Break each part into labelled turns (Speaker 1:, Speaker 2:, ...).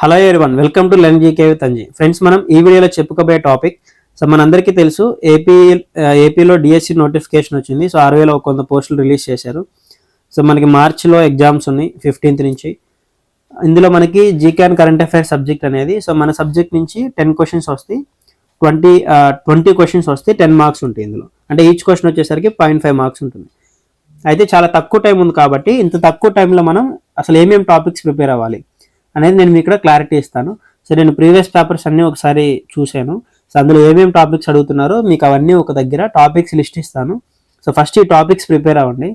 Speaker 1: Hello one welcome to learn GK with Anji friends మనం ఈ వీడియోలో చెప్పుకోబోయే టాపిక్ సో మనందరికీ తెలుసు ఏపీ ఏపీలో డిఎస్సి నోటిఫికేషన్ వచ్చింది. సో ఆరు వేల కొంత పోస్టులు రిలీజ్ చేశారు. సో మనకి మార్చిలో ఎగ్జామ్స్ ఉన్నాయి ఫిఫ్టీన్త్ నుంచి. ఇందులో మనకి GK and current affairs subject అనేది సో మన సబ్జెక్ట్ నుంచి టెన్ క్వశ్చన్స్ వస్తాయి ట్వంటీ ట్వంటీ క్వశ్చన్స్ వస్తే టెన్ మార్క్స్ ఉంటాయి ఇందులో. అంటే ఈచ్ క్వశ్చన్ వచ్చేసరికి పాయింట్ ఫైవ్ మార్క్స్ ఉంటుంది. అయితే చాలా తక్కువ టైం ఉంది కాబట్టి ఇంత తక్కువ టైంలో మనం అసలు ఏమేమి టాపిక్స్ ప్రిపేర్ అవ్వాలి? అనేది నేను మీకు ఇక్కడ క్లారిటీ ఇస్తాను. సో నేను ప్రీవియస్ పేపర్స్ అన్నీ ఒకసారి చూశాను. సో అందులో ఏమేమి టాపిక్స్ అడుగుతున్నారో మీకు అవన్నీ ఒక దగ్గర టాపిక్స్ లిస్ట్ ఇస్తాను. సో ఫస్ట్ ఈ టాపిక్స్ ప్రిపేర్ అవ్వండి.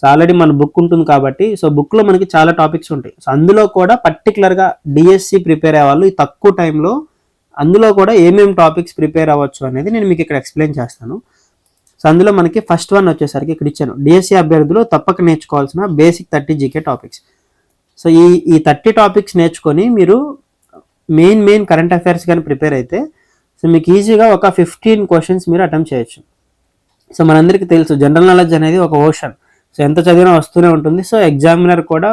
Speaker 1: సో ఆల్రెడీ మన బుక్ ఉంటుంది కాబట్టి సో బుక్లో మనకి చాలా టాపిక్స్ ఉంటాయి. సో అందులో కూడా పర్టికులర్గా డిఎస్సి ప్రిపేర్ అయ్యేవాళ్ళు ఈ తక్కువ టైంలో అందులో కూడా ఏమేమి టాపిక్స్ ప్రిపేర్ అవ్వచ్చు అనేది నేను మీకు ఇక్కడ ఎక్స్ప్లెయిన్ చేస్తాను. సో అందులో మనకి ఫస్ట్ వన్ వచ్చేసరికి ఇక్కడ ఇచ్చాను. డిఎస్సి అభ్యర్థులు తప్పక నేర్చుకోవాల్సిన basic thirty GK topics so ఈ ఈ థర్టీ టాపిక్స్ నేర్చుకొని మీరు మెయిన్ మెయిన్ కరెంట్ అఫైర్స్ కానీ ప్రిపేర్ అయితే సో మీకు ఈజీగా ఒక ఫిఫ్టీన్ క్వశ్చన్స్ మీరు అటెంప్ట్ చేయొచ్చు. సో మనందరికీ తెలుసు జనరల్ నాలెడ్జ్ అనేది ఒక ఓషన్. సో ఎంత చదివినా వస్తూనే ఉంటుంది. సో ఎగ్జామినర్ కూడా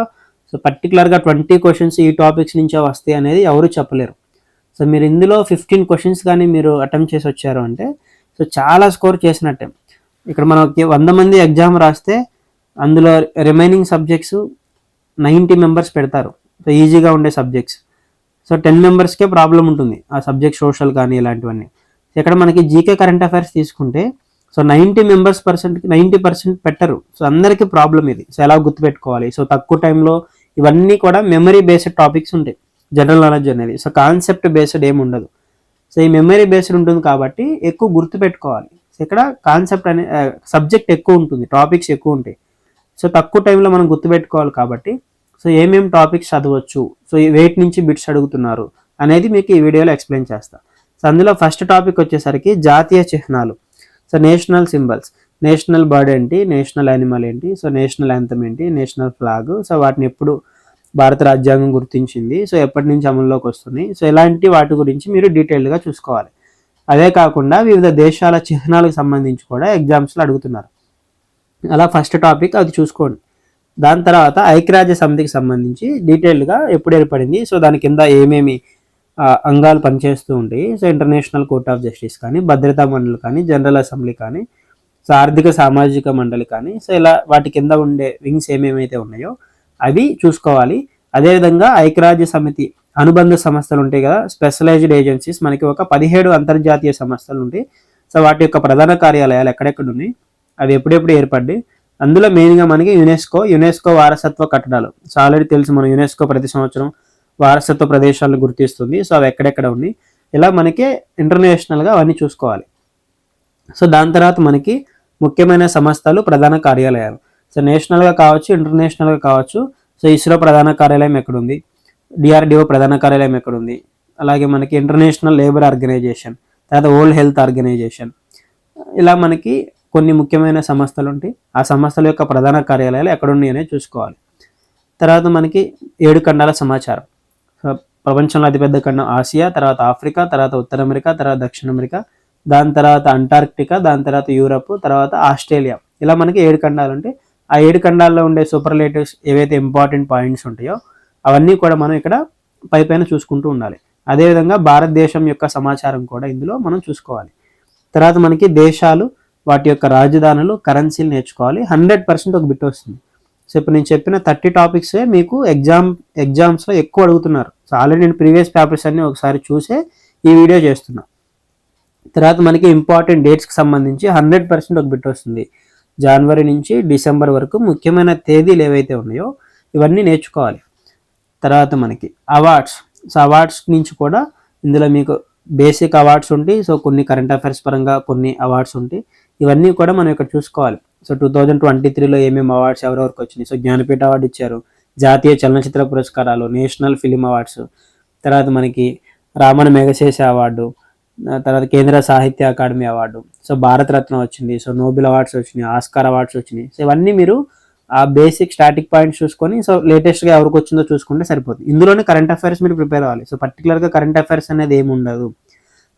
Speaker 1: సో పర్టికులర్గా ట్వంటీ క్వశ్చన్స్ ఈ టాపిక్స్ నుంచే వస్తాయి అనేది ఎవరు చెప్పలేరు. సో మీరు ఇందులో ఫిఫ్టీన్ క్వశ్చన్స్ కానీ మీరు అటెంప్ట్ చేసి వచ్చారు అంటే సో చాలా స్కోర్ చేసినట్టే. ఇక్కడ మనకి వంద మంది ఎగ్జామ్ రాస్తే అందులో రిమైనింగ్ సబ్జెక్ట్స్ నైంటీ మెంబర్స్ పెడతారు. సో ఈజీగా ఉండే సబ్జెక్ట్స్. సో టెన్ మెంబర్స్కే ప్రాబ్లం ఉంటుంది ఆ సబ్జెక్ట్ సోషల్ కానీ ఇలాంటివన్నీ. ఇక్కడ మనకి జీకే కరెంట్ అఫైర్స్ తీసుకుంటే సో నైంటీ మెంబర్స్ పర్సెంట్కి నైంటీ పర్సెంట్ పెట్టరు. సో అందరికీ ప్రాబ్లం ఇది. సో ఎలా గుర్తుపెట్టుకోవాలి? సో తక్కువ టైంలో ఇవన్నీ కూడా మెమరీ బేస్డ్ టాపిక్స్ ఉంటాయి. జనరల్ నాలెడ్జ్ అనేది. సో కాన్సెప్ట్ బేస్డ్ ఏమి ఉండదు. సో ఈ మెమరీ బేస్డ్ ఉంటుంది కాబట్టి ఎక్కువ గుర్తుపెట్టుకోవాలి. సో ఇక్కడ కాన్సెప్ట్ అనే సబ్జెక్ట్ ఎక్కువ ఉంటుంది. టాపిక్స్ ఎక్కువ ఉంటాయి. సో తక్కువ టైంలో మనం గుర్తుపెట్టుకోవాలి కాబట్టి సో ఏమేమి టాపిక్స్ చదవచ్చు సో వెయిట్ నుంచి బిట్స్ అడుగుతున్నారు అనేది మీకు ఈ వీడియోలో ఎక్స్ప్లెయిన్ చేస్తాను సో అందులో ఫస్ట్ టాపిక్ వచ్చేసరికి జాతీయ చిహ్నాలు so national symbols national bird ఏంటి నేషనల్ యానిమల్ ఏంటి సో నేషనల్ యాంథమ్ ఏంటి నేషనల్ ఫ్లాగ్ సో వాటిని ఎప్పుడు భారత రాజ్యాంగం గుర్తించింది సో ఎప్పటి నుంచి అమల్లోకి వస్తుంది సో ఇలాంటి వాటి గురించి మీరు డీటెయిల్డ్గా చూసుకోవాలి. అదే కాకుండా వివిధ దేశాల చిహ్నాలకు సంబంధించి కూడా ఎగ్జామ్స్లో అడుగుతున్నారు. అలా ఫస్ట్ టాపిక్ అది చూసుకోండి. దాని తర్వాత ఐక్యరాజ్య సమితికి సంబంధించి డీటెయిల్డ్గా ఎప్పుడు ఏర్పడింది? సో దాని కింద ఏమేమి అంగాలు పనిచేస్తూ ఉంటాయి? So International Court of Justice కానీ భద్రతా మండలి కానీ జనరల్ అసెంబ్లీ కానీ సో ఆర్థిక సామాజిక మండలి కానీ సో ఇలా వాటి కింద ఉండే వింగ్స్ ఏమేమైతే ఉన్నాయో అవి చూసుకోవాలి. అదేవిధంగా ఐక్యరాజ్య సమితి అనుబంధ సంస్థలు ఉంటాయి కదా స్పెషలైజ్డ్ ఏజెన్సీస్ మనకి ఒక పదిహేడు అంతర్జాతీయ సంస్థలు ఉంటాయి. సో వాటి యొక్క ప్రధాన కార్యాలయాలు ఎక్కడెక్కడ ఉన్నాయి? అవి ఎప్పుడెప్పుడు ఏర్పడ్డాయి అందులో మెయిన్గా మనకి యునెస్కో యునెస్కో వారసత్వ కట్టడాలు. సో ఆల్రెడీ తెలుసు మనం యునెస్కో ప్రతి సంవత్సరం వారసత్వ ప్రదేశాలను గుర్తిస్తుంది. సో అవి ఎక్కడెక్కడ ఉన్నాయి? ఇలా మనకి ఇంటర్నేషనల్గా అవన్నీ చూసుకోవాలి. సో దాని తర్వాత మనకి ముఖ్యమైన సంస్థలు ప్రధాన కార్యాలయాలు. సో నేషనల్గా కావచ్చు ఇంటర్నేషనల్గా కావచ్చు. సో ఇస్రో ప్రధాన కార్యాలయం ఎక్కడుంది? డిఆర్డిఓ ప్రధాన కార్యాలయం ఎక్కడుంది? అలాగే మనకి ఇంటర్నేషనల్ లేబర్ ఆర్గనైజేషన్ తర్వాత వరల్డ్ హెల్త్ ఆర్గనైజేషన్ ఇలా మనకి కొన్ని ముఖ్యమైన సంస్థలు ఉంటాయి. ఆ సంస్థల యొక్క ప్రధాన కార్యాలయాలు ఎక్కడున్నాయి చూసుకోవాలి. తర్వాత మనకి ఏడు ఖండాల సమాచారం. ప్రపంచంలో అతిపెద్ద ఖండం ఆసియా తర్వాత ఆఫ్రికా తర్వాత ఉత్తర అమెరికా తర్వాత దక్షిణ అమెరికా దాని తర్వాత అంటార్క్టికా దాని తర్వాత యూరప్ తర్వాత ఆస్ట్రేలియా. ఇలా మనకి ఏడు ఖండాలు ఉంటాయి. ఆ ఏడు ఖండాల్లో ఉండే సూపర్లేటివ్స్ ఏవైతే ఇంపార్టెంట్ పాయింట్స్ ఉంటాయో అవన్నీ కూడా మనం ఇక్కడ పై పైన చూసుకుంటూ ఉండాలి. అదేవిధంగా భారతదేశం యొక్క సమాచారం కూడా ఇందులో మనం చూసుకోవాలి. తర్వాత మనకి దేశాలు వాటి యొక్క రాజధానులు కరెన్సీలు నేర్చుకోవాలి. హండ్రెడ్ పర్సెంట్ ఒక బిట్ వస్తుంది. సో ఇప్పుడు నేను చెప్పిన థర్టీ టాపిక్సే మీకు ఎగ్జామ్ ఎగ్జామ్స్లో ఎక్కువ అడుగుతున్నారు. సో ఆల్రెడీ నేను ప్రీవియస్ పేపర్స్ అన్ని ఒకసారి చూసే ఈ వీడియో చేస్తున్నా. తర్వాత మనకి ఇంపార్టెంట్ డేట్స్కి సంబంధించి హండ్రెడ్ పర్సెంట్ ఒక బిట్ వస్తుంది. జనవరి నుంచి డిసెంబర్ వరకు ముఖ్యమైన తేదీలు ఏవైతే ఉన్నాయో ఇవన్నీ నేర్చుకోవాలి. తర్వాత మనకి అవార్డ్స్ సో అవార్డ్స్ నుంచి కూడా ఇందులో మీకు బేసిక్ అవార్డ్స్ ఉంటాయి. సో కొన్ని కరెంట్ అఫైర్స్ పరంగా కొన్ని అవార్డ్స్ ఉంటాయి. ఇవన్నీ కూడా మనం ఇక్కడ చూసుకోవాలి. సో టూ థౌజండ్ ట్వంటీ త్రీలో ఏమేమి అవార్డ్స్ ఎవరెవరికి వచ్చినాయి? సో జ్ఞానపీఠ అవార్డు ఇచ్చారు. జాతీయ చలనచిత్ర పురస్కారాలు నేషనల్ ఫిలిం అవార్డ్స్ తర్వాత మనకి రామణ మేఘశేష అవార్డు తర్వాత కేంద్ర సాహిత్య అకాడమీ అవార్డు సో భారతరత్న వచ్చింది. సో నోబెల్ అవార్డ్స్ వచ్చినాయి ఆస్కార్ అవార్డ్స్ వచ్చినాయి. సో ఇవన్నీ మీరు ఆ బేసిక్ స్టాటిక్ పాయింట్స్ చూసుకొని సో లేటెస్ట్గా ఎవరికి వచ్చిందో చూసుకుంటే సరిపోతుంది. ఇందులోనే కరెంట్ అఫైర్స్ మీరు ప్రిపేర్ అవ్వాలి. సో పర్టికులర్గా కరెంట్ అఫైర్స్ అనేది ఏమి ఉండదు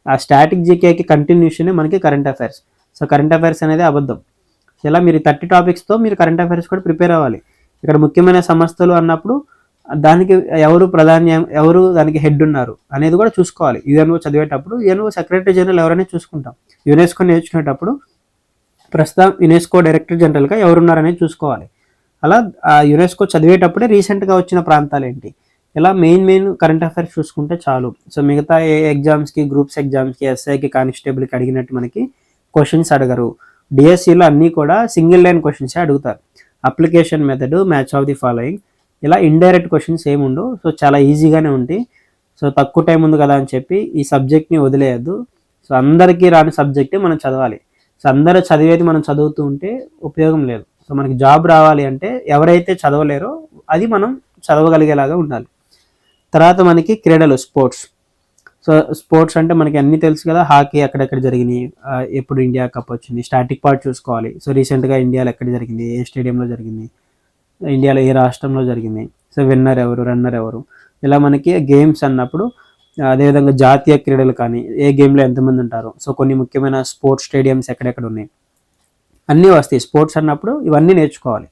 Speaker 1: ఆ స్టాటిక్ జీకేకి కంటిన్యూషనే మనకి current affairs so current affairs అనేది అబద్ధం. ఇలా మీరు థర్టీ టాపిక్స్తో మీరు కరెంట్ అఫైర్స్ కూడా ప్రిపేర్ అవ్వాలి. ఇక్కడ ముఖ్యమైన సంస్థలు అన్నప్పుడు దానికి ఎవరు ప్రధాన ఎవరు దానికి హెడ్ ఉన్నారు అనేది కూడా చూసుకోవాలి. యుఎన్ఓ చదివేటప్పుడు యుఎన్ఓ సెక్రటరీ జనరల్ ఎవరైనా చూసుకుంటాం. యునెస్కో నేర్చుకునేటప్పుడు ప్రస్తుతం యునెస్కో డైరెక్టర్ జనరల్గా ఎవరున్నారనేది చూసుకోవాలి. అలా ఆ యునెస్కో చదివేటప్పుడే రీసెంట్గా వచ్చిన ప్రాంతాలు ఏంటి? ఇలా మెయిన్ మెయిన్ కరెంట్ అఫైర్స్ చూసుకుంటే చాలు. సో మిగతా ఏ ఎగ్జామ్స్కి గ్రూప్స్ ఎగ్జామ్స్కి ఎస్ఐకి కానిస్టేబుల్కి అడిగినట్టు మనకి క్వశ్చన్స్ అడగరు. డిఎస్సిలో అన్నీ కూడా సింగిల్ లైన్ క్వశ్చన్సే అడుగుతారు. Application method match of the following ఇలా ఇండైరెక్ట్ క్వశ్చన్స్ ఏముండవు సో చాలా ఈజీగానే ఉంటాయి. సో తక్కువ టైం ఉంది కదా అని చెప్పి ఈ సబ్జెక్ట్ని వదిలేయద్దు. సో అందరికీ రాని సబ్జెక్టే మనం చదవాలి. సో అందరూ చదివేది మనం చదువుతూ ఉంటే ఉపయోగం లేదు. సో మనకి జాబ్ రావాలి అంటే ఎవరైతే చదవలేరో అది మనం చదవగలిగేలాగా ఉండాలి. తర్వాత మనకి క్రీడలు స్పోర్ట్స్ సో స్పోర్ట్స్ అంటే మనకి అన్నీ తెలుసు కదా హాకీ ఎక్కడెక్కడ జరిగినాయి ఎప్పుడు ఇండియా కప్ వచ్చింది స్టాటిక్ పార్ట్ చూసుకోవాలి. సో రీసెంట్గా ఇండియాలో ఎక్కడ జరిగింది ఏ స్టేడియంలో జరిగింది ఇండియాలో ఏ రాష్ట్రంలో జరిగింది సో విన్నర్ ఎవరు రన్నర్ ఎవరు ఇలా మనకి గేమ్స్ అన్నప్పుడు అదేవిధంగా జాతీయ క్రీడలు కానీ ఏ గేమ్లో ఎంతమంది ఉంటారు సో కొన్ని ముఖ్యమైన స్పోర్ట్స్ స్టేడియంస్ ఎక్కడెక్కడ ఉన్నాయి అన్నీ వస్తాయి. స్పోర్ట్స్ అన్నప్పుడు ఇవన్నీ నేర్చుకోవాలి.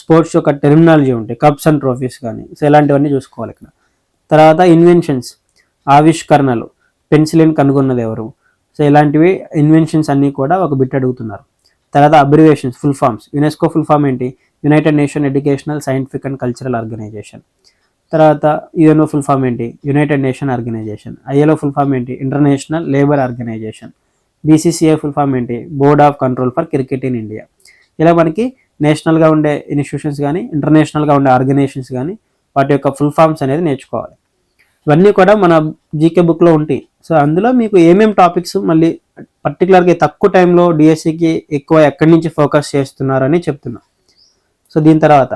Speaker 1: స్పోర్ట్స్ యొక్క టెర్మినాలజీ ఉంటాయి కప్స్ అండ్ ట్రోఫీస్ కానీ సో ఇలాంటివన్నీ చూసుకోవాలి ఇక్కడ. తర్వాత ఇన్వెన్షన్స్. ఆవిష్కరణలు. పెన్సిలిన్ కనుగొన్నది ఎవరు? సో ఇలాంటివి ఇన్వెన్షన్స్ అన్నీ కూడా ఒక బిట్ అడుగుతున్నారు. తర్వాత abbreviations full forms UNESCO full form ఏంటి? United Nation Educational Scientific and Cultural Organisation తర్వాత యుఎన్ఓ ఫుల్ ఫామ్ ఏంటి? United Nation Organisation ILO full form ఏంటి? International Labour Organisation BCCI full form ఏంటి? Board of Control for Cricket in India ఇలా మనకి నేషనల్గా ఉండే institutions కానీ ఇంటర్నేషనల్గా ఉండే ఆర్గనైజేషన్స్ కానీ వాటి యొక్క ఫుల్ ఫామ్స్ అనేది నేర్చుకోవాలి. ఇవన్నీ కూడా మన జీకే బుక్లో ఉంటాయి. సో అందులో మీకు ఏమేమి టాపిక్స్ మళ్ళీ పర్టికులర్గా తక్కువ టైంలో డిఎస్సికి ఎక్కువ ఎక్కడి నుంచి ఫోకస్ చేస్తున్నారని చెప్తున్నా. సో దీని తర్వాత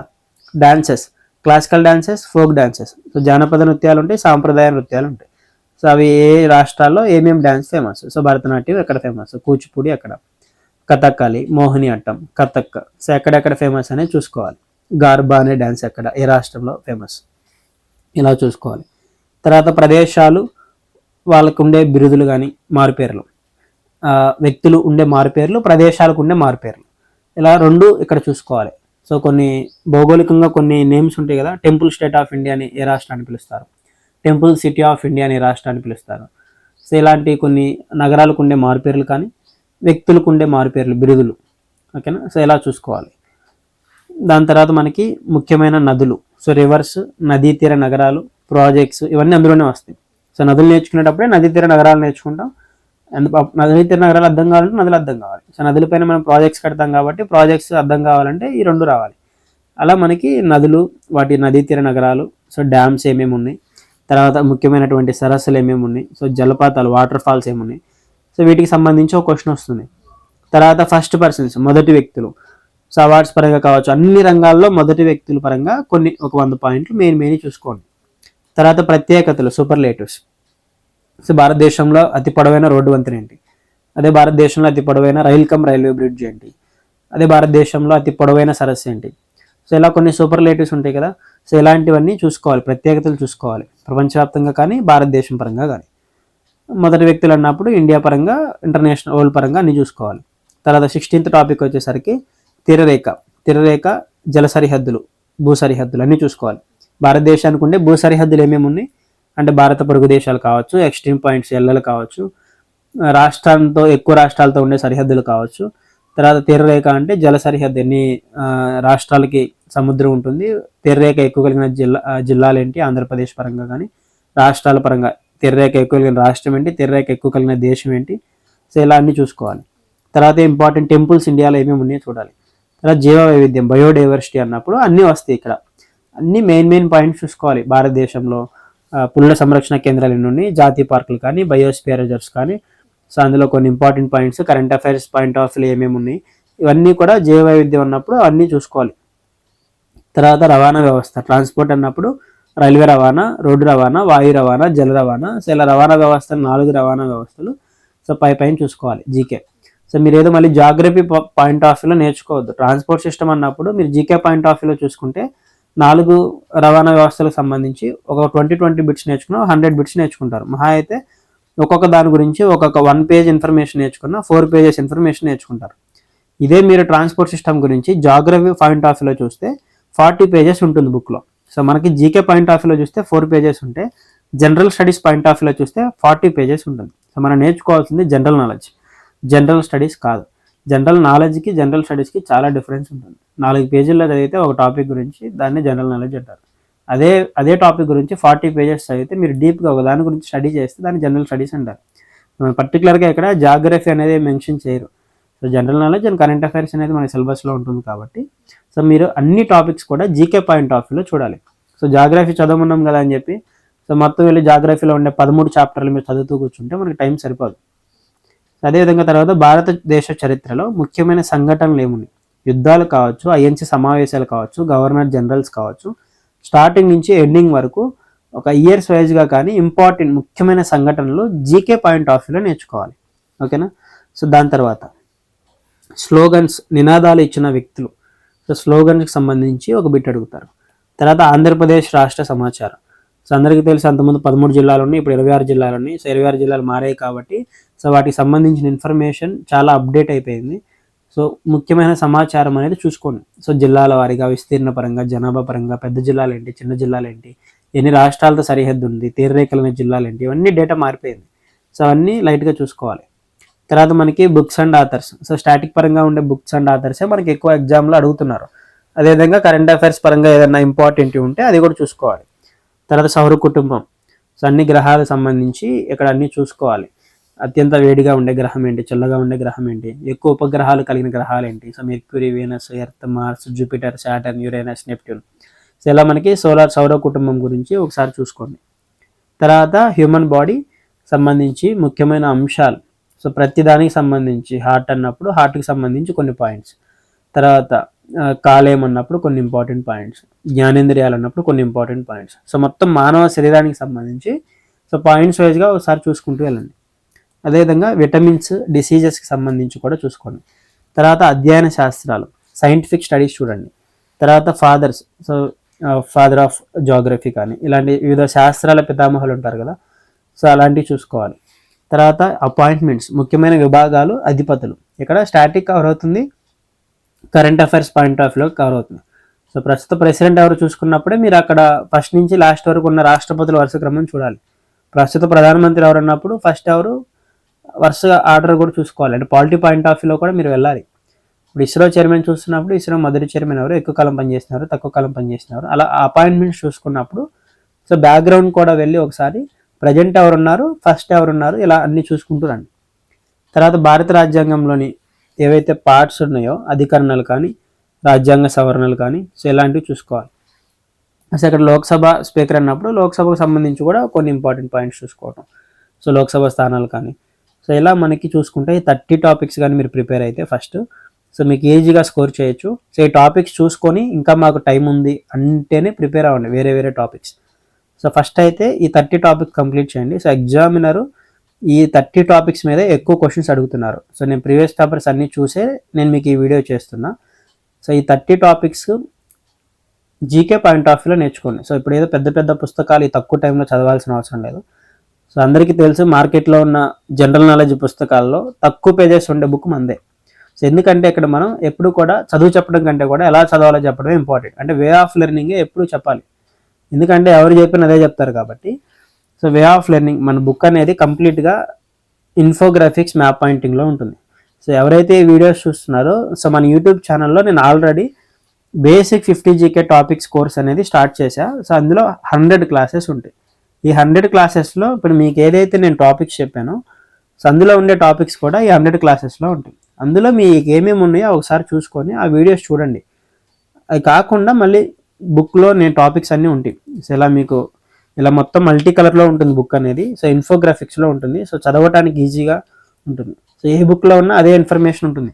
Speaker 1: dances classical dances folk dances so జానపద నృత్యాలు ఉంటాయి సాంప్రదాయ నృత్యాలు ఉంటాయి. సో అవి ఏ రాష్ట్రాల్లో ఏమేమి డాన్స్ ఫేమస్ సో భరతనాట్యం ఎక్కడ ఫేమస్ కూచిపూడి ఎక్కడ? కథక్కలి మోహిని అట్టం కథక్. సో ఎక్కడెక్కడ ఫేమస్ అనేది చూసుకోవాలి. గార్బా అనే డ్యాన్స్ ఎక్కడ? ఏ రాష్ట్రంలో ఫేమస్ ఇలా చూసుకోవాలి. తర్వాత ప్రదేశాలు వాళ్ళకు ఉండే బిరుదులు కానీ మారుపేర్లు. వ్యక్తులు ఉండే మారుపేర్లు ప్రదేశాలకు ఉండే మారుపేర్లు. ఇలా రెండు ఇక్కడ చూసుకోవాలి. సో కొన్ని భౌగోళికంగా కొన్ని నేమ్స్ ఉంటాయి కదా టెంపుల్ స్టేట్ ఆఫ్ ఇండియా అని ఏ రాష్ట్రాన్ని పిలుస్తారు? టెంపుల్ సిటీ ఆఫ్ ఇండియా అని రాష్ట్రాన్ని పిలుస్తారు? సో ఇలాంటి కొన్ని నగరాలకు ఉండే మారుపేర్లు కానీ వ్యక్తులకు ఉండే మారుపేర్లు బిరుదులు. ఓకేనా సో ఇలా చూసుకోవాలి. దాని తర్వాత మనకి ముఖ్యమైన నదులు. సో రివర్స్ నదీ తీర నగరాలు ప్రాజెక్ట్స్ ఇవన్నీ అందులోనే వస్తాయి. సో నదులు నేర్చుకునేటప్పుడే నదీ తీర నగరాలు నేర్చుకుంటాం. అండ్ నదీ తీర నగరాలు అర్థం కావాలంటే నదులు అర్థం కావాలి. సో నదులపైన మనం ప్రాజెక్ట్స్ కడతాం కాబట్టి ప్రాజెక్ట్స్ అర్థం కావాలంటే ఈ రెండు రావాలి. అలా మనకి నదులు వాటి నదీ తీర నగరాలు సో డ్యామ్స్ ఏమేమి ఉన్నాయి తర్వాత ముఖ్యమైనటువంటి సరస్సులు ఏమేమి ఉన్నాయి సో జలపాతాలు వాటర్ ఫాల్స్ ఏమున్నాయి సో వీటికి సంబంధించి ఒక క్వశ్చన్ వస్తుంది. తర్వాత ఫస్ట్ పర్సన్స్ మొదటి వ్యక్తులు. సో అవార్డ్స్ పరంగా కావచ్చు అన్ని రంగాల్లో మొదటి వ్యక్తుల పరంగా కొన్ని ఒక వంద పాయింట్లు మెయిన్ మెయిన్ చూసుకోండి. తర్వాత ప్రత్యేకతలు సూపర్లేటివ్స్ సో భారతదేశంలో అతి పొడవైన రోడ్డు వంతెన ఏంటి? అదే భారతదేశంలో అతి పొడవైన రైల్ కమ్ రైల్వే బ్రిడ్జ్ ఏంటి? అదే భారతదేశంలో అతి పొడవైన సరస్సు ఏంటి? సో ఇలా కొన్ని సూపర్లేటివ్స్ ఉంటాయి కదా. సో ఇలాంటివన్నీ చూసుకోవాలి ప్రత్యేకతలు చూసుకోవాలి. ప్రపంచవ్యాప్తంగా కానీ భారతదేశం పరంగా కానీ. మొదటి వ్యక్తులు అన్నప్పుడు ఇండియా పరంగా ఇంటర్నేషనల్ వరల్డ్ పరంగా అన్ని చూసుకోవాలి. తర్వాత సిక్స్టీన్త్ టాపిక్ వచ్చేసరికి తీరరేఖ. తీరరేఖ జల సరిహద్దులు భూ సరిహద్దులు అన్నీ చూసుకోవాలి. భారతదేశానికి ఉండే భూ సరిహద్దులు ఏమేమి ఉన్నాయి? అంటే భారత పొరుగు దేశాలు కావచ్చు ఎక్స్ట్రీమ్ పాయింట్స్ ఎల్లలు కావచ్చు రాష్ట్రాలతో ఎక్కువ రాష్ట్రాలతో ఉండే సరిహద్దులు కావచ్చు. తర్వాత తీరరేఖ అంటే జల సరిహద్దు ఎన్ని రాష్ట్రాలకి సముద్రం ఉంటుంది. తీరరేఖ ఎక్కువ కలిగిన జిల్లా జిల్లాలు ఏంటి? ఆంధ్రప్రదేశ్ పరంగా కానీ రాష్ట్రాల పరంగా. తీరరేఖ ఎక్కువ కలిగిన రాష్ట్రం ఏంటి? తీరరేఖ ఎక్కువ కలిగిన దేశం ఏంటి? సో ఇలా అన్ని చూసుకోవాలి. తర్వాత ఇంపార్టెంట్ టెంపుల్స్ ఇండియాలో ఏమేమి ఉన్నాయో చూడాలి. తర్వాత జీవ వైవిధ్యం బయోడైవర్సిటీ అన్నప్పుడు అన్నీ వస్తాయి ఇక్కడ. అన్ని మెయిన్ మెయిన్ పాయింట్స్ చూసుకోవాలి. భారతదేశంలో పుల్ల సంరక్షణ కేంద్రాలు నుండి జాతీయ పార్కులు కానీ బయోస్పియర్ రిజర్వ్స్ కానీ. సో అందులో కొన్ని important points current affairs point of view ఏమేమి ఉన్నాయి ఇవన్నీ కూడా జీవవైవిధ్యం వైవిధ్యం అన్నీ చూసుకోవాలి. తర్వాత రవాణా వ్యవస్థ ట్రాన్స్పోర్ట్ అన్నప్పుడు రైల్వే రవాణా రోడ్డు రవాణా వాయు రవాణా జల రవాణా. సో ఇలా రవాణా వ్యవస్థలు నాలుగు రవాణా వ్యవస్థలు సో పై పైన చూసుకోవాలి జీకే సో మీరు ఏదో మళ్ళీ జాగ్రఫీ పాయింట్ ఆఫ్ వ్యూలో నేర్చుకోవద్దు. ట్రాన్స్పోర్ట్ సిస్టమ్ అన్నప్పుడు మీరు జీకే పాయింట్ ఆఫ్ వ్యూలో చూసుకుంటే నాలుగు రవాణా వ్యవస్థలకు సంబంధించి ఒక ట్వంటీ ట్వంటీ బిట్స్ నేర్చుకున్న హండ్రెడ్ బిట్స్ నేర్చుకుంటారు. మహా అయితే ఒక్కొక్క దాని గురించి ఒక్కొక్క వన్ పేజ్ ఇన్ఫర్మేషన్ నేర్చుకున్న ఫోర్ పేజెస్ ఇన్ఫర్మేషన్ నేర్చుకుంటారు. ఇదే మీరు ట్రాన్స్పోర్ట్ సిస్టమ్ గురించి జాగ్రఫీ పాయింట్ ఆఫ్ వ్యూలో చూస్తే ఫార్టీ పేజెస్ ఉంటుంది బుక్లో. సో మనకి జీకే పాయింట్ ఆఫ్ వ్యూలో చూస్తే ఫోర్ పేజెస్ ఉంటే జనరల్ స్టడీస్ పాయింట్ ఆఫ్ వ్యూలో చూస్తే ఫార్టీ పేజెస్ ఉంటుంది. సో మనం నేర్చుకోవాల్సింది జనరల్ నాలెడ్జ్. జనరల్ స్టడీస్ కాదు. జనరల్ నాలెడ్జ్కి జనరల్ స్టడీస్కి చాలా డిఫరెన్స్ ఉంటుంది. నాలుగు పేజీల్లో చదివితే ఒక టాపిక్ గురించి దాన్ని జనరల్ నాలెడ్జ్ అంటారు. అదే అదే టాపిక్ గురించి ఫార్టీ పేజెస్ చదివితే మీరు డీప్గా ఒక దాని గురించి స్టడీ చేస్తే దాన్ని జనరల్ స్టడీస్ అంటారు. పర్టికులర్గా ఇక్కడ జాగ్రఫీ అనేది మెన్షన్ చేయరు. So general knowledge and current affairs అనేది మన సిలబస్లో ఉంటుంది కాబట్టి సో మీరు అన్ని టాపిక్స్ కూడా జీకే పాయింట్ ఆఫ్ వ్యూలో చూడాలి. సో జాగ్రఫీ చదవమన్నాం కదా అని చెప్పి సో మొత్తం వెళ్ళి జాగ్రఫీలో ఉండే పదమూడు చాప్టర్లు మీరు చదువుతూ కూర్చుంటే మనకి టైం సరిపోదు. అదేవిధంగా తర్వాత భారతదేశ చరిత్రలో ముఖ్యమైన సంఘటనలు ఏమున్నాయి? యుద్ధాలు కావచ్చు ఐఎన్సీ సమావేశాలు కావచ్చు గవర్నర్ జనరల్స్ కావచ్చు. స్టార్టింగ్ నుంచి ఎండింగ్ వరకు ఒక ఇయర్స్ వైజ్గా కానీ ఇంపార్టెంట్ ముఖ్యమైన సంఘటనలు జీకే పాయింట్ ఆఫ్ వ్యూలో నేర్చుకోవాలి. ఓకేనా? సో దాని తర్వాత స్లోగన్స్ నినాదాలు ఇచ్చిన వ్యక్తులు. సో స్లోగన్స్కి సంబంధించి ఒక బిట్ అడుగుతారు. తర్వాత ఆంధ్రప్రదేశ్ రాష్ట్ర సమాచారం. సో అందరికీ తెలిసి అంతకుముందు పదమూడు జిల్లాలు ఉన్నాయి ఇప్పుడు ఇరవై ఆరు జిల్లాలు ఉన్నాయి సో ఇరవై ఆరు జిల్లాలు మారాయి కాబట్టి సో వాటికి సంబంధించిన ఇన్ఫర్మేషన్ చాలా అప్డేట్ అయిపోయింది. సో ముఖ్యమైన సమాచారం అనేది చూసుకోండి. సో జిల్లాల వారీగా విస్తీర్ణ పరంగా జనాభా పరంగా పెద్ద జిల్లాలు ఏంటి చిన్న జిల్లాలు ఏంటి ఎన్ని రాష్ట్రాలతో సరిహద్దు ఉంది తీరరేఖలైన జిల్లాలు ఏంటి ఇవన్నీ డేటా మారిపోయింది. సో అవన్నీ లైట్గా చూసుకోవాలి. తర్వాత మనకి books and authors. So static పరంగా ఉండే బుక్స్ అండ్ ఆథర్సే మనకి ఎక్కువ ఎగ్జామ్లో అడుగుతున్నారు. అదేవిధంగా కరెంట్ అఫైర్స్ పరంగా ఏదైనా ఇంపార్టెంట్ ఉంటే అది కూడా చూసుకోవాలి. తర్వాత సౌర కుటుంబం. సో అన్ని గ్రహాలకు సంబంధించి ఇక్కడ అన్ని చూసుకోవాలి. అత్యంత వేడిగా ఉండే గ్రహం ఏంటి? చల్లగా ఉండే గ్రహం ఏంటి? ఎక్కువ ఉపగ్రహాలు కలిగిన గ్రహాలు ఏంటి? So Mercury Venus Earth Mars Jupiter Saturn Uranus Neptune. So ఇలా మనకి సోలార్ సౌర కుటుంబం గురించి ఒకసారి చూసుకోండి. తర్వాత హ్యూమన్ బాడీ సంబంధించి ముఖ్యమైన అంశాలు. సో ప్రతి దానికి సంబంధించి హార్ట్ అన్నప్పుడు హార్ట్కి సంబంధించి కొన్ని పాయింట్స్. తర్వాత కాలేయం అన్నప్పుడు కొన్ని ఇంపార్టెంట్ పాయింట్స్ జ్ఞానేంద్రియాలు అన్నప్పుడు కొన్ని ఇంపార్టెంట్ పాయింట్స్. సో మొత్తం మానవ శరీరానికి సంబంధించి సో పాయింట్స్ వైజ్గా ఒకసారి చూసుకుంటూ వెళ్ళండి. అదేవిధంగా విటమిన్స్ డిసీజెస్కి సంబంధించి కూడా చూసుకోండి. తర్వాత అధ్యయన శాస్త్రాలు సైంటిఫిక్ స్టడీస్ చూడండి. తర్వాత fathers so father of geography కానీ ఇలాంటి వివిధ శాస్త్రాల పితామహులు ఉంటారు కదా సో అలాంటివి చూసుకోవాలి. తర్వాత అపాయింట్మెంట్స్ ముఖ్యమైన విభాగాలు అధిపతులు. ఇక్కడ స్టాటిక్ కవర్ అవుతుంది. కరెంట్ అఫైర్స్ పాయింట్ ఆఫ్ వ్యూలో కవర్ అవుతుంది. సో ప్రస్తుత ప్రెసిడెంట్ ఎవరు చూసుకున్నప్పుడే మీరు అక్కడ ఫస్ట్ నుంచి లాస్ట్ వరకు ఉన్న రాష్ట్రపతుల వరుస క్రమం చూడాలి. ప్రస్తుత ప్రధానమంత్రి ఎవరు అన్నప్పుడు ఫస్ట్ ఎవరు వరుసగా ఆర్డర్ కూడా చూసుకోవాలి. అంటే పాలిటీ పాయింట్ ఆఫ్ వ్యూలో కూడా మీరు వెళ్ళాలి. ఇప్పుడు ఇస్రో చైర్మన్ చూస్తున్నప్పుడు ఇస్రో మొదటి చైర్మన్ ఎవరు? ఎక్కువ కాలం పనిచేస్తున్నారు తక్కువ కాలం పనిచేస్తున్నారు. అలా అపాయింట్మెంట్స్ చూసుకున్నప్పుడు సో బ్యాక్గ్రౌండ్ కూడా వెళ్ళి ఒకసారి ప్రజెంట్ ఎవరున్నారు ఫస్ట్ ఎవరున్నారు ఇలా అన్ని చూసుకుంటూ రండి. తర్వాత భారత రాజ్యాంగంలోని ఏవైతే పార్ట్స్ ఉన్నాయో అధికరణలు కానీ రాజ్యాంగ సవరణలు కానీ సో ఇలాంటివి చూసుకోవాలి. అసలు ఇక్కడ లోక్సభ స్పీకర్ అన్నప్పుడు లోక్సభకు సంబంధించి కూడా కొన్ని ఇంపార్టెంట్ పాయింట్స్ చూసుకోవటం. సో లోక్సభ స్థానాలు కానీ. సో ఇలా మనకి చూసుకుంటే ఈ థర్టీ టాపిక్స్ కానీ మీరు ప్రిపేర్ అయితే ఫస్ట్ సో మీకు ఈజీగా స్కోర్ చేయొచ్చు. సో ఈ టాపిక్స్ చూసుకొని ఇంకా మాకు టైం ఉంది అంటేనే ప్రిపేర్ అవ్వండి వేరే వేరే టాపిక్స్ సో ఫస్ట్ అయితే ఈ థర్టీ టాపిక్స్ కంప్లీట్ చేయండి. సో ఎగ్జామినరు ఈ థర్టీ టాపిక్స్ మీద ఎక్కువ క్వశ్చన్స్ అడుగుతున్నారు. సో నేను ప్రీవియస్ పేపర్స్ అన్నీ చూసే నేను మీకు ఈ వీడియో చేస్తున్నా. సో ఈ thirty topics GK point of వ్యూలో నేర్చుకోండి. సో ఇప్పుడు ఏదో పెద్ద పెద్ద పుస్తకాలు ఈ తక్కువ టైంలో చదవాల్సిన అవసరం లేదు. సో అందరికీ తెలుసు మార్కెట్లో ఉన్న జనరల్ నాలెడ్జ్ పుస్తకాల్లో తక్కువ పేజెస్ ఉండే బుక్ మందే. సో ఎందుకంటే ఇక్కడ మనం ఎప్పుడు కూడా చదువు చెప్పడం కంటే కూడా ఎలా చదవాలో చెప్పడమే ఇంపార్టెంట్ అంటే వే ఆఫ్ లెర్నింగే ఎప్పుడు చెప్పాలి. ఎందుకంటే ఎవరు చెప్పిన అదే చెప్తారు కాబట్టి. సో వే ఆఫ్ లెర్నింగ్ మన బుక్ అనేది కంప్లీట్గా ఇన్ఫోగ్రాఫిక్స్ మ్యాప్ పాయింటింగ్లో ఉంటుంది. సో ఎవరైతే ఈ వీడియోస్ చూస్తున్నారో సో మన యూట్యూబ్ ఛానల్లో నేను already basic fifty GK topics course అనేది స్టార్ట్ చేశా. సో అందులో హండ్రెడ్ క్లాసెస్ ఉంటాయి. ఈ హండ్రెడ్ క్లాసెస్లో ఇప్పుడు మీకు ఏదైతే నేను టాపిక్స్ చెప్పానో సో అందులో ఉండే టాపిక్స్ కూడా ఈ హండ్రెడ్ క్లాసెస్లో ఉంటాయి. అందులో మీకు ఏమేమి ఉన్నాయో ఒకసారి చూసుకొని ఆ వీడియోస్ చూడండి. అది కాకుండా మళ్ళీ బుక్లో నేను టాపిక్స్ అన్నీ ఉంటాయి. సో ఇలా మీకు ఇలా మొత్తం మల్టీ కలర్లో ఉంటుంది బుక్ అనేది. సో ఇన్ఫోగ్రాఫిక్స్లో ఉంటుంది. సో చదవటానికి ఈజీగా ఉంటుంది. సో ఏ బుక్లో ఉన్నా అదే ఇన్ఫర్మేషన్ ఉంటుంది.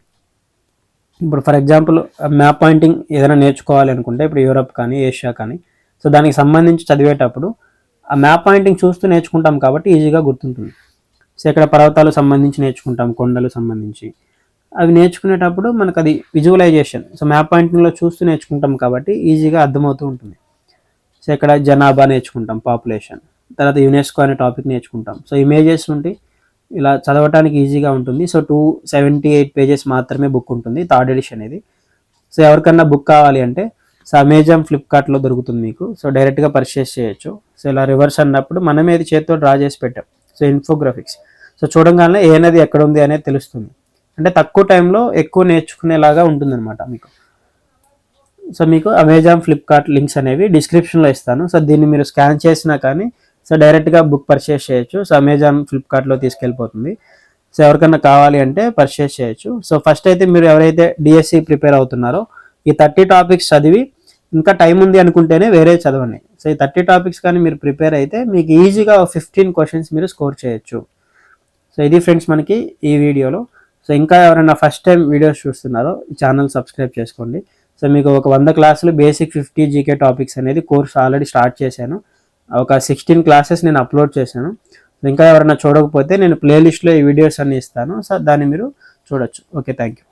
Speaker 1: ఇప్పుడు ఫర్ ఎగ్జాంపుల్ మ్యాప్ పాయింటింగ్ ఏదైనా నేర్చుకోవాలి అనుకుంటే ఇప్పుడు యూరప్ కానీ ఏషియా కానీ సో దానికి సంబంధించి చదివేటప్పుడు ఆ మ్యాప్ పాయింటింగ్ చూస్తూ నేర్చుకుంటాం కాబట్టి ఈజీగా గుర్తుంటుంది. సో ఇక్కడ పర్వతాలు సంబంధించి నేర్చుకుంటాం కొండలు సంబంధించి. అవి నేర్చుకునేటప్పుడు మనకు అది విజువలైజేషన్ సో మ్యాప్ పాయింటింగ్లో చూస్తూ నేర్చుకుంటాం కాబట్టి ఈజీగా అర్థమవుతూ ఉంటుంది. సో ఇక్కడ జనాభా నేర్చుకుంటాం పాపులేషన్ తర్వాత యునెస్కో అనే టాపిక్ నేర్చుకుంటాం. సో ఇమేజెస్ ఉంటే ఇలా చదవటానికి ఈజీగా ఉంటుంది. So two seventy eight pages మాత్రమే బుక్ ఉంటుంది థర్డ్ ఎడిషన్ ఇది. సో ఎవరికన్నా బుక్ కావాలి అంటే సో అమెజాన్ ఫ్లిప్కార్ట్లో దొరుకుతుంది మీకు. సో డైరెక్ట్గా పర్చేస్ చేయొచ్చు. సో ఇలా రివర్స్ అన్నప్పుడు మనమే ఇది చేతితో డ్రా చేసి పెట్టాం. సో ఇన్ఫోగ్రాఫిక్స్ సో చూడంగానే ఏ నది ఎక్కడ ఉంది అనేది తెలుస్తుంది. అంటే తక్కువ టైంలో ఎక్కువ నేర్చుకునేలాగా ఉంటుందన్నమాట మీకు. సో మీకు అమెజాన్ ఫ్లిప్కార్ట్ లింక్స్ అనేవి డిస్క్రిప్షన్లో ఇస్తాను. సో దీన్ని మీరు స్కాన్ చేసినా కానీ సో డైరెక్ట్గా బుక్ పర్చేస్ చేయొచ్చు. సో అమెజాన్ ఫ్లిప్కార్ట్లో తీసుకెళ్ళిపోతుంది. సో ఎవరికైనా కావాలి అంటే పర్చేస్ చేయొచ్చు. సో ఫస్ట్ అయితే మీరు ఎవరైతే డిఎస్సి ప్రిపేర్ అవుతున్నారో ఈ థర్టీ టాపిక్స్ చదివి ఇంకా టైం ఉంది అనుకుంటేనే వేరే చదవండి. సో ఈ థర్టీ టాపిక్స్ కానీ మీరు ప్రిపేర్ అయితే మీకు ఈజీగా ఫిఫ్టీన్ క్వశ్చన్స్ మీరు స్కోర్ చేయొచ్చు. సో ఇది ఫ్రెండ్స్ మనకి ఈ వీడియోలో సో ఇంకా ఎవరైనా ఫస్ట్ టైం వీడియోస్ చూస్తున్నారో ఈ ఛానల్ సబ్స్క్రైబ్ చేసుకోండి. సో మీకు ఒక వంద క్లాసులు బేసిక్ ఫిఫ్టీ జీకే టాపిక్స్ అనేది కోర్స్ ఆల్రెడీ స్టార్ట్ చేశాను. ఒక సిక్స్టీన్ క్లాసెస్ నేను అప్లోడ్ చేశాను. ఇంకా ఎవరైనా చూడకపోతే నేను ప్లేలిస్ట్లో ఈ వీడియోస్ అన్ని ఇస్తాను. సో దాన్ని మీరు చూడొచ్చు. Okay thank you